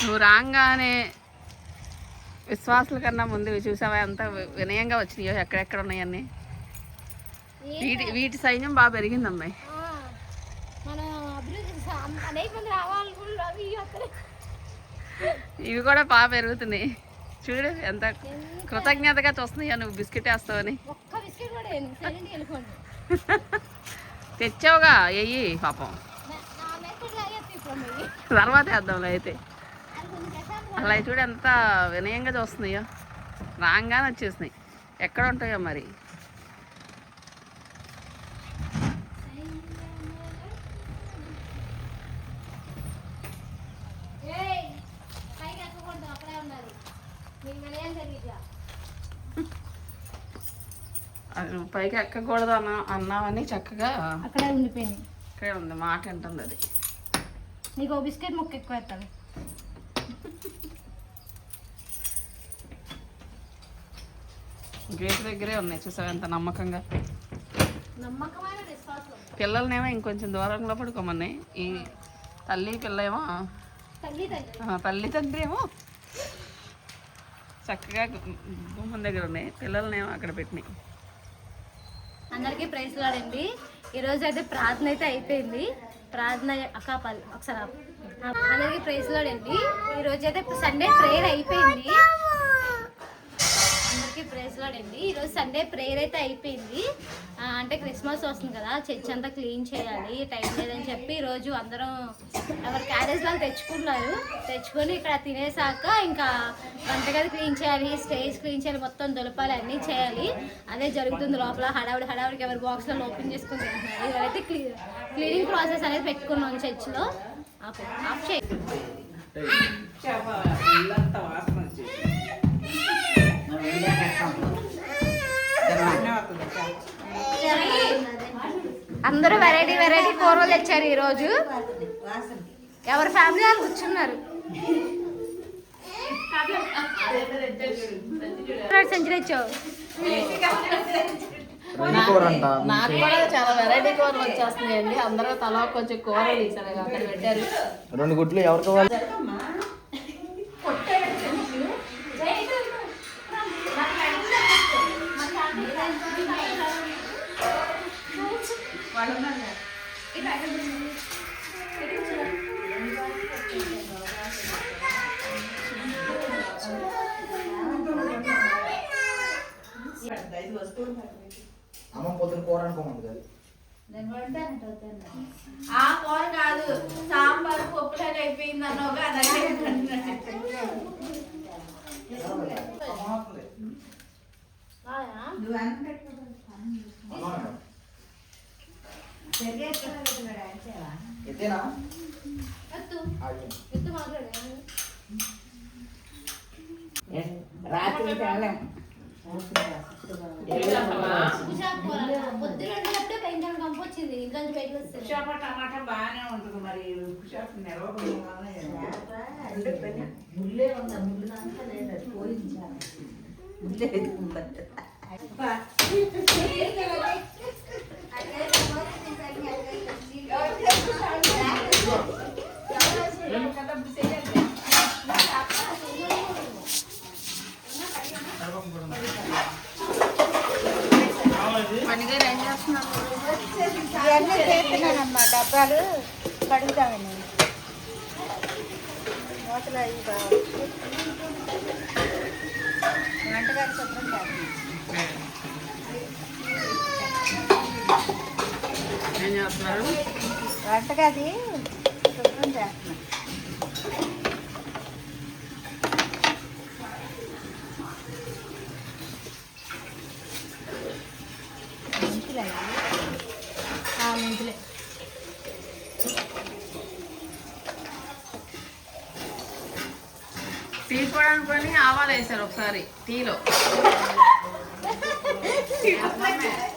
నువ్వు రాగానే విశ్వాసుల కన్నా ముందు చూసావా? వి- వినయంగా వచ్చినాయో. ఎక్కడెక్కడ ఉన్నాయన్నీ వీటి వీటి సైన్యం బాగా పెరిగింది అమ్మాయి ఇవి కూడా బాగా పెరుగుతున్నాయి. చూడు ఎంత కృతజ్ఞతగా చూస్తున్నాయో నువ్వు బిస్కెట్ వేస్తావని? ఒక్క బిస్కెట్ కూడా తెచ్చావుగా ఎయ్యి పాపం. తర్వాత వేద్దాంలే అయితే. అలా చూడు ఎంత వినయంగా చూస్తున్నాయో. రాగానే వచ్చేసినాయి. ఎక్కడ ఉంటాయో మరి ఏయ్, పైకి ఎక్కకూడదు అక్కడే ఉన్నారు మీకు వినయం తెలియదు అది నువ్వు పైకి ఎక్కకూడదు అన్నా అన్నావని చక్కగా అక్కడే ఉండిపోయింది. ఇక్కడే ఉంది మాట వింటుంది అది. నీకు బిస్కెట్ ముక్క ఎక్కువ ఎత్తాను గేట్ దగ్గరే ఉన్నాయి చూసావు ఎంత నమ్మకంగా? పిల్లలనేమో ఇంకొంచెం దూరంలో పడుకోమన్నాయి ఈ తల్లి పిల్ల ఏమో తల్లి తండ్రి ఏమో చక్కగా గుమ్మం దగ్గర ఉన్నాయి పిల్లలనేమో అక్కడ పెట్టినాయి. అందరికీ ప్రైజ్ లాడండి ఈరోజు అయితే ప్రార్థన అయితే అయిపోయింది. ప్రార్థన అకాపాలి ఒకసారి ఆపు. అందరికీ ప్రైజ్ లాడండి ఈరోజు అయితే సండే ప్రేయర్ అయిపోయింది. అందరికీ ప్రైజ్ లాడండి ఈరోజు సండే ప్రేయర్ అయితే అయిపోయింది. అంటే క్రిస్మస్ వస్తుంది కదా చర్చ్ అంతా క్లీన్ చేయాలి టైం లేదని చెప్పి ఈరోజు అందరం ఎవరి క్యారేజ్ వాళ్ళు తెచ్చుకున్నారు. తెచ్చుకొని ఇక్కడ తినేసాక ఇంకా వంటగది క్లీన్ చేయాలి స్టేజ్ క్లీన్ చేయాలి మొత్తం దులపాలి అన్నీ చేయాలి. అదే జరుగుతుంది లోపల హడావుడి హడావుడికి ఎవరి బాక్స్లో ఓపెన్ చేసుకుని తింటున్నారు. ఇవైతే క్లీ క్లీనింగ్ ప్రాసెస్ అనేది పెట్టుకున్నాం చర్చ్లో ఆఫ్ చేయాలి అందరూ వెరైటీ వెరైటీ కూరలు తెచ్చారు ఈరోజు. ఎవరి ఫ్యామిలీ వాళ్ళు కూర్చున్నారు. సెంచరీ అంట నాకు కూడా చాలా వెరైటీ కూరలు వచ్చేస్తున్నాయండి. అందరూ తలా కొంచెం కూరలు తీసారు అక్కడ పెట్టారు. రెండు గుడ్లు ఎవరికి పొద్దున కూర అనుకోమంది కదా. ఆ కూర కాదు సాంబార్ పప్పులాగా అయిపోయింది అలాగే ఎత్తేనా ఎత్తు. ఆగి. టమాటా బాగానే ఉంటుంది మరి భయంకర కంపు వచ్చింది ఇంట్లో నుంచి బయటకు వస్తుంది కుషాప టమాటా బాగానే ఉంటుంది మరి కుషాప నిలవకుండా పనిగారు ఏం చేస్తున్నారు ఇవన్నీ చేస్తున్నానమ్మా డబ్బాలు కడుగుతామని మూతలు అవి కావాలి వంటగారి శుభ్రం చేస్తాను ఏం చేస్తున్నారు? వంటగది శుభ్రం మెంతులు ఆవాలు వేసారు ఒకసారి టీలో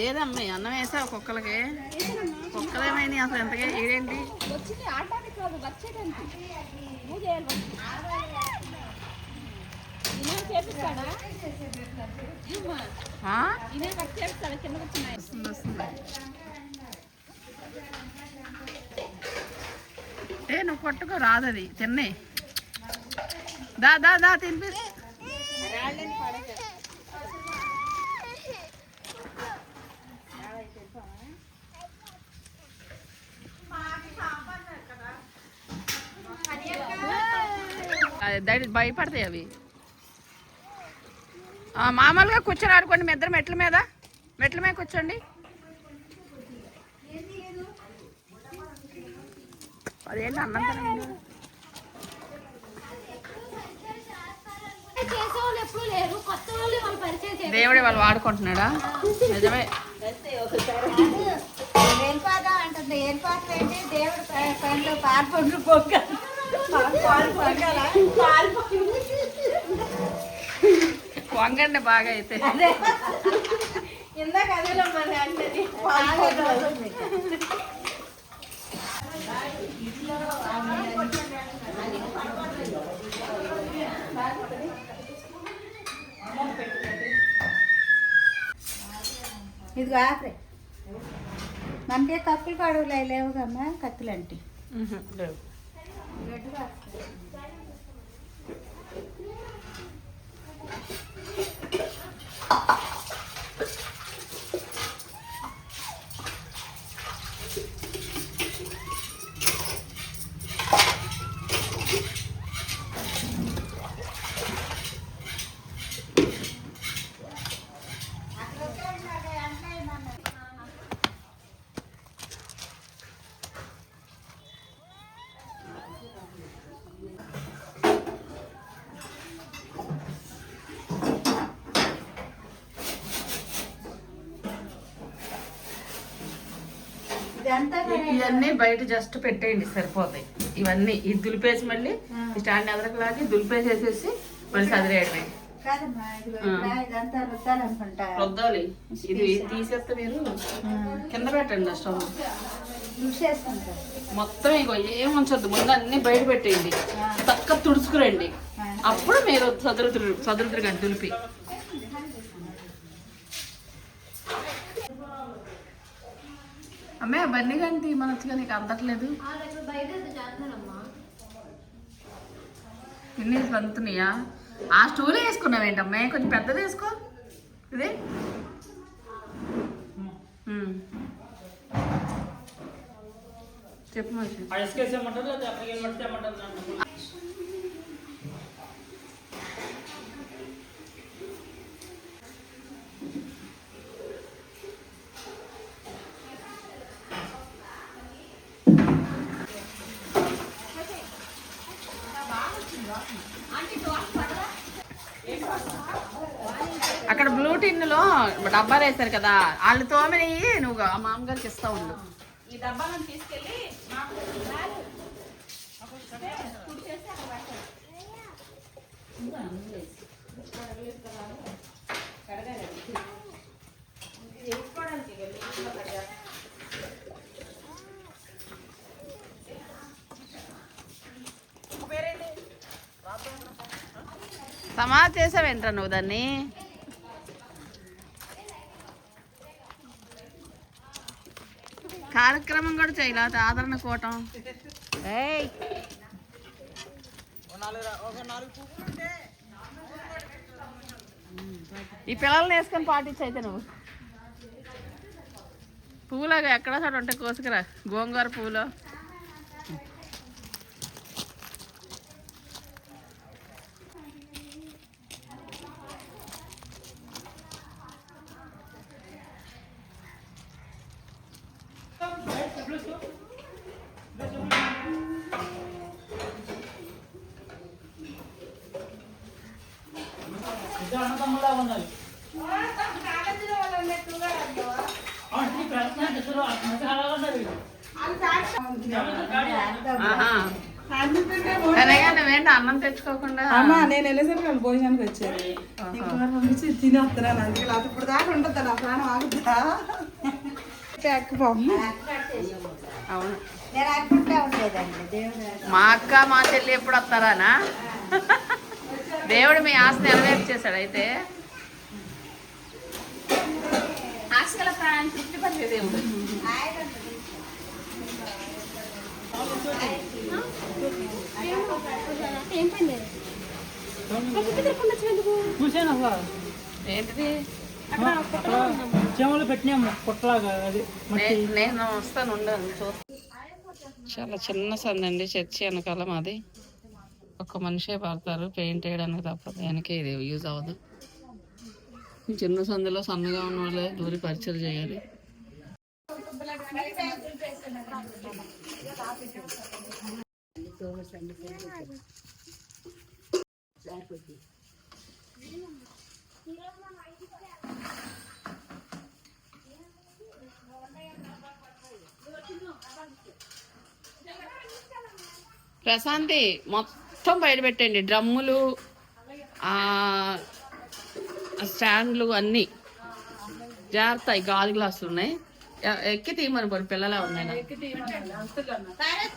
ఏదమ్మా అన్నం వేసావు కుక్కలకి? కుక్కలు అసలు ఎంతగా వస్తుంది. ఏ నువ్వు కొట్టుకో రాదు అది. తిన్నే. దా దా దా తినిపి భయపడతాయి అవి. మామూలుగా కూర్చొని ఆడుకోండి మీ ఇద్దరు మెట్ల మీద. మెట్ల మీద కూర్చోండి. అదేంటి అన్నం ఎప్పుడు లేరు వాళ్ళు పరిచయం దేవుడే వాళ్ళు వాడుకుంటున్నాడా? నిజమే. వెళ్ళిపోదాం అంటుంది? వెళ్ళిపోతాం ఏంటి? దేవుడు ప- వంగండి బాగా అయితే ఇందాక అంటే ఇదిగో ఆపరే. మనకి పడవలు అవి లేవు కమ్మా కత్తులు అంటే ఉహు, లేవు. ఇదంతా ఇవన్నీ బయట జస్ట్ పెట్టేయండి సరిపోతాయి. ఇవన్నీ ఇది దులిపేసి మళ్ళీ స్టాండ్ ఎదరకు లాగి దులిపేసేసేసి మళ్ళీ చదివేయడమే రుద్దాలనుకుంటా. రుద్దాలి. ఇది తీసేస్తే మీరు కింద పెట్టండి స్టవ్. మొత్తం ఇగో ఏం ఉంచొద్దు. ముందు అన్ని బయట పెట్టేయండి. చక్కగా తుడుచుకురండి. అప్పుడు మీరు చదురుతురు చదురుతురు కానీ దులిపి. అమ్మే బన్నీ కానీ మనసుగా నీకు అందట్లేదు. ఇన్ని వంతున్నాయా ఆ స్టూల్ వేసుకున్నావు ఏంటమ్మా? కొంచెం పెద్దది వేసుకో. ఇది? చెప్పు మంచి అక్కడ బ్లూ టిన్లో డబ్బాలు వేస్తారు కదా. వాళ్ళు తోమినవి నువ్వు ఆ మామగారికి ఇస్తా ఉండు. ఈ డబ్బాలను తీసుకెళ్ళి సమా చేసావేంట్రా నువ్వు దాన్ని? కార్యక్రమం కూడా చేయలే ఆదరణ కూటం. ఏయ్. ఈ పిల్లల్ని వేసుకొని పాటించి అయితే నువ్వు. పువ్వులాగా ఎక్కడ చోట ఉంటే కోసుకురా. గోంగూర పువ్వులో ఆహా. సరేగా నువ్వేంటి అన్నం తెచ్చుకోకుండా? అమ్మా నేను వెళ్ళేసరికి వాళ్ళు భోజనానికి వచ్చారు. పంపించి తిని వస్తున్నాను అందుకే లేకపోతే ఇప్పుడు దాకా ఉంటుంది నా ప్రాణం అవును. దేవుడు మా అక్క మా చెల్లి ఎప్పుడు వస్తారానా దేవుడు మీ ఆశ నెరవేర్చేశాడు అయితే. ఆశల తృప్తిపరిచే దేవుడు చూసాను అసలు ఏంటిది చెమలు పెట్టినాము పుట్టలాగా అది నేను వస్తాను ఉండను చూస్తా చాలా చిన్న సంది అండి చర్చి వెనకాల మాది. ఒక మనిషే పడతారు పెయింట్ వేయడానికి తప్ప వెనక ఇది యూజ్ అవ్వదు. ఈ చిన్న సందులో సన్నగా ఉన్న వాళ్ళే దూరి పరిచయం చేయాలి. ప్రశాంతి మొత్తం బయట పెట్టండి డ్రమ్ములు స్టాండ్లు అన్నీ. జాగ్రత్త గాజు గ్లాసులు ఉన్నాయి. ఎక్కి తీయమని పోయి. పిల్లలే ఉన్నాయి నాకు. భారత్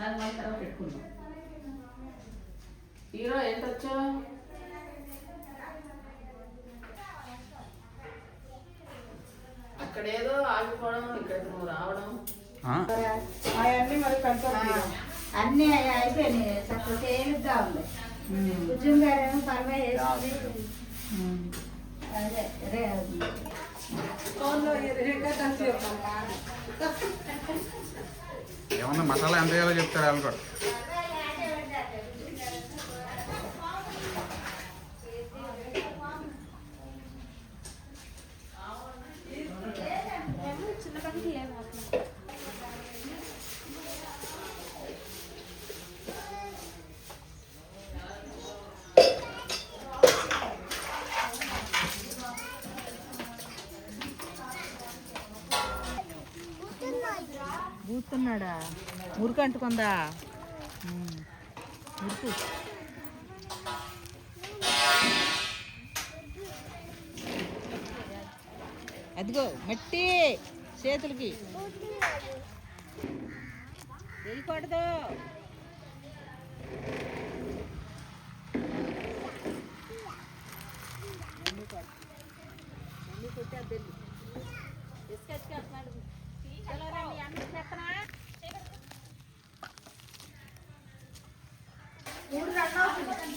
దాని మళ్ళీ తర్వాత పెట్టుకుందాం హీరో ఏంటొచ్చా అక్కడ ఏదో ఆగిపోవడం ఇక్కడ నువ్వు రావడం అవన్నీ మరి కలిసి అన్నీ అయిపోయినాయి. చక్కగా తేలిగ్గా ఉంది. ఉద్యోగం గారేమో పర్వా వేసింది అదే రే ఫోన్లో రేఖా కలిసి చెప్తాను ఏమన్నా మసాలా ఎంత వేయాలో చెప్తారు వాళ్ళు కూడా కూతున్నాడా మురికి అంటుకుందా? మురుకు. అదిగో మట్టి చేతులకి. వేయకూడదు ఎన్ని Thank you.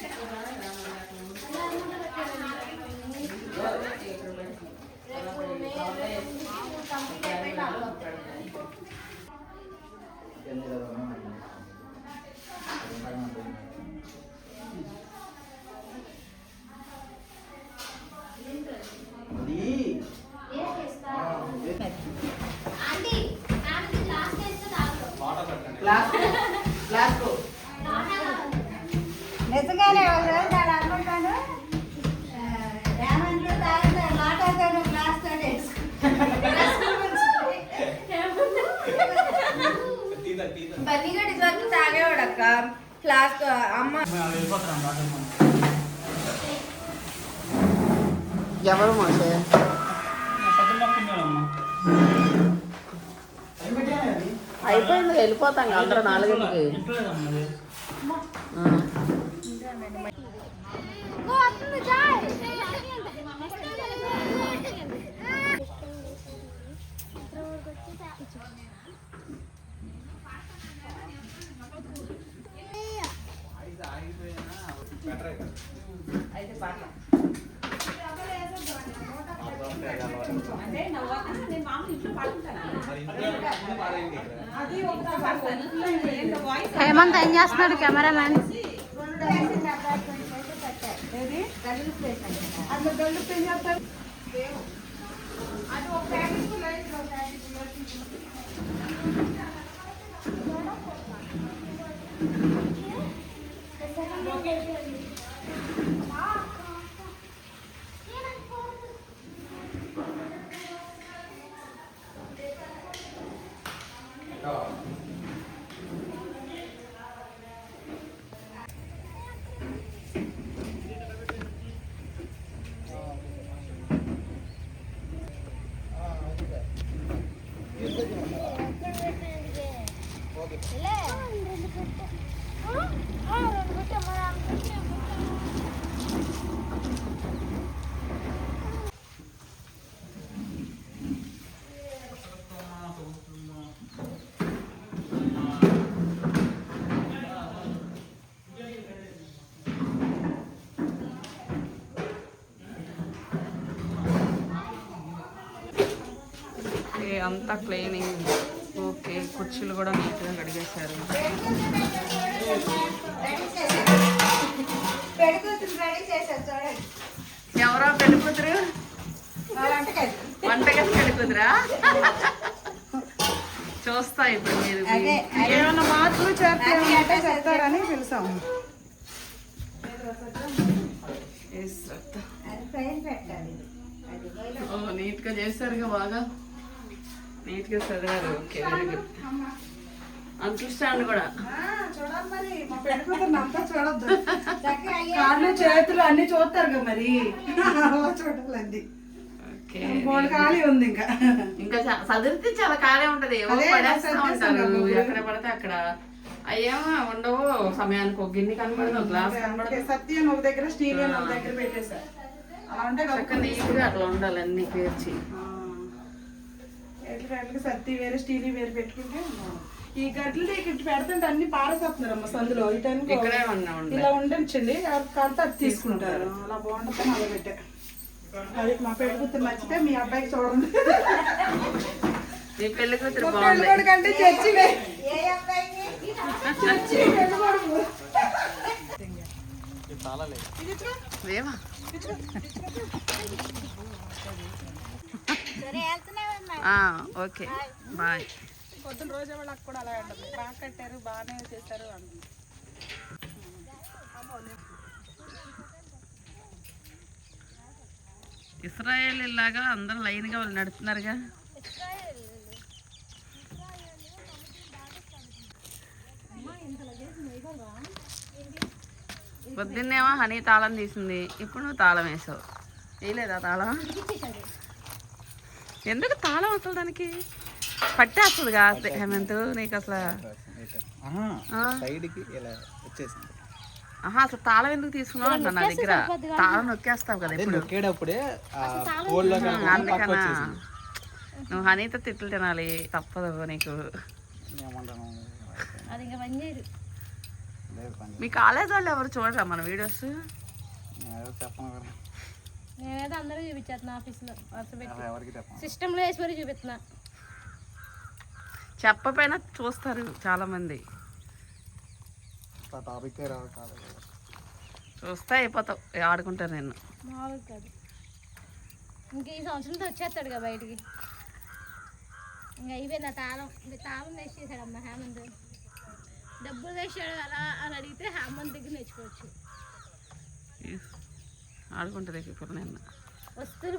ఎవరు మోసే ఏం పెట్టాను అది? అయిపోయింది వెళ్ళిపోతాం కదా అందరూ నాలుగింటికి ఆ. పాటలు అంటే నవ్వ నేను మామూలు ఇంట్లో పాడుకుంటాను అది ఒకసారి పాడతాను. వాయిస్ హేమంత్ ఏం చేస్తున్నాడు కెమెరామ్యాన్? రెండు వేసింది ఓకే అంతా క్లీనింగ్. ఓకే కుర్చీలు కూడా నీట్గా కడిగేశారు. ఎవరో పెళ్ళి కూతురు? వంటగది పెళ్ళి చూస్తా ఇప్పుడు మీరు. అదే అదే. ఏమన్నా మార్పులు చేస్తే అది ఏమంటే అడ్రస్ చెప్తారని ఓ నీట్గా చేశారుగా బాగా. నీట్గా చదివారు. Okay very good. కూడా. కాళ్ళు చేతులు అన్ని చూస్తారు కదా మరి. చూడాలండి. ఖాళీ ఉంది ఇంకా. ఇంకా చదివితే చాలా ఖాళీ ఉంటది. ఉంటారు. ఎక్కడ పడితే అక్కడ. అయ్యేమో ఉండవు. సమయానికి ఒక గిన్నె కనపడదు ఒక గ్లాస్ కనపడదు సత్యం ఒక దగ్గర స్టీల్ ఒక దగ్గర పెట్టేశారు. అలా ఉంటే చక్కగా నీట్గా అట్లా ఉండాలి అన్ని పేర్చి. ఎట్లా ఎట్లా సత్తి వేరే స్టీల్ వేరే పెట్టుకుంటే ఈ గడ్డలు ఇక్కడ పెడుతుంటే అన్ని పారేసేస్తున్నారు అమ్మ సందులో ఉండే. ఇలా ఉండొచ్చండి ఎవరికి కాడితే అది తీసుకుంటారు. అలా బాగుంటుందని అలా పెట్టా. అది మా పెళ్ళి కూతురు నచ్చితే మీ అబ్బాయికి చూడండి. పెళ్ళి కూతురు చర్చి చర్చి కొడుకు వెళ్తున్నామమ్మా ఆ, ఓకే. బాయ్. పొద్దున రోజు వాళ్ళకి కూడా అలా ఉంటుంది బాగా కట్టారు బాగానే చేస్తారు అంటుంది. ఇస్రాయేల్ లాగా అందరూ లైన్గా వాళ్ళు నడుస్తున్నారుగా పొద్దున్నేమో హనీ తాళం తీసింది. ఇప్పుడు నువ్వు తాళం వేసావు. వేయలేదా తాళం? ఎందుకు తాళం అసలు దానికి? పట్టేస్తుంది కాదు. హేమంత్ నీకు అసలు ఆహా అసలు తాళం ఎందుకు తీసుకున్నావు అంటున్నా నా దగ్గర? తాళం నొక్కేస్తావు కదా ఇప్పుడు నొక్కేటప్పుడే అందుకనా? నువ్వు హనీతో తిట్లు తినాలి. తప్పదు నీకు. మీ కాలేజ్ వాళ్ళు ఎవరు చూడరా మన వీడియోస్? చెప్పను కదా. నేనైతే అందరూ చూపించేస్తున్నా ఆఫీస్లో. సిస్టంలో వేసి మరీ చూపిస్తున్నా. చెప్పపోయినా చూస్తారు చాలా మంది ఆ టాపిక్కే రాదు కాదు. చూస్తే అయిపోతావు ఆడుకుంటారు నేను. మామూలు కాదు. ఇంక ఈ సంవత్సరంతో వచ్చేస్తాడు కదా బయటికి. ఇంకా అయిపోయింది ఆ తాళం. ఇంకా తాళం వేస్ట్ చేశాడు అమ్మ హేమంత్. డబ్బులు వేసాడు అలా అని అడిగితే హేమంత్ దగ్గర నేర్చుకోవచ్చు. ఆడుకుంటుంది ఇప్పుడు నేను వస్తువులు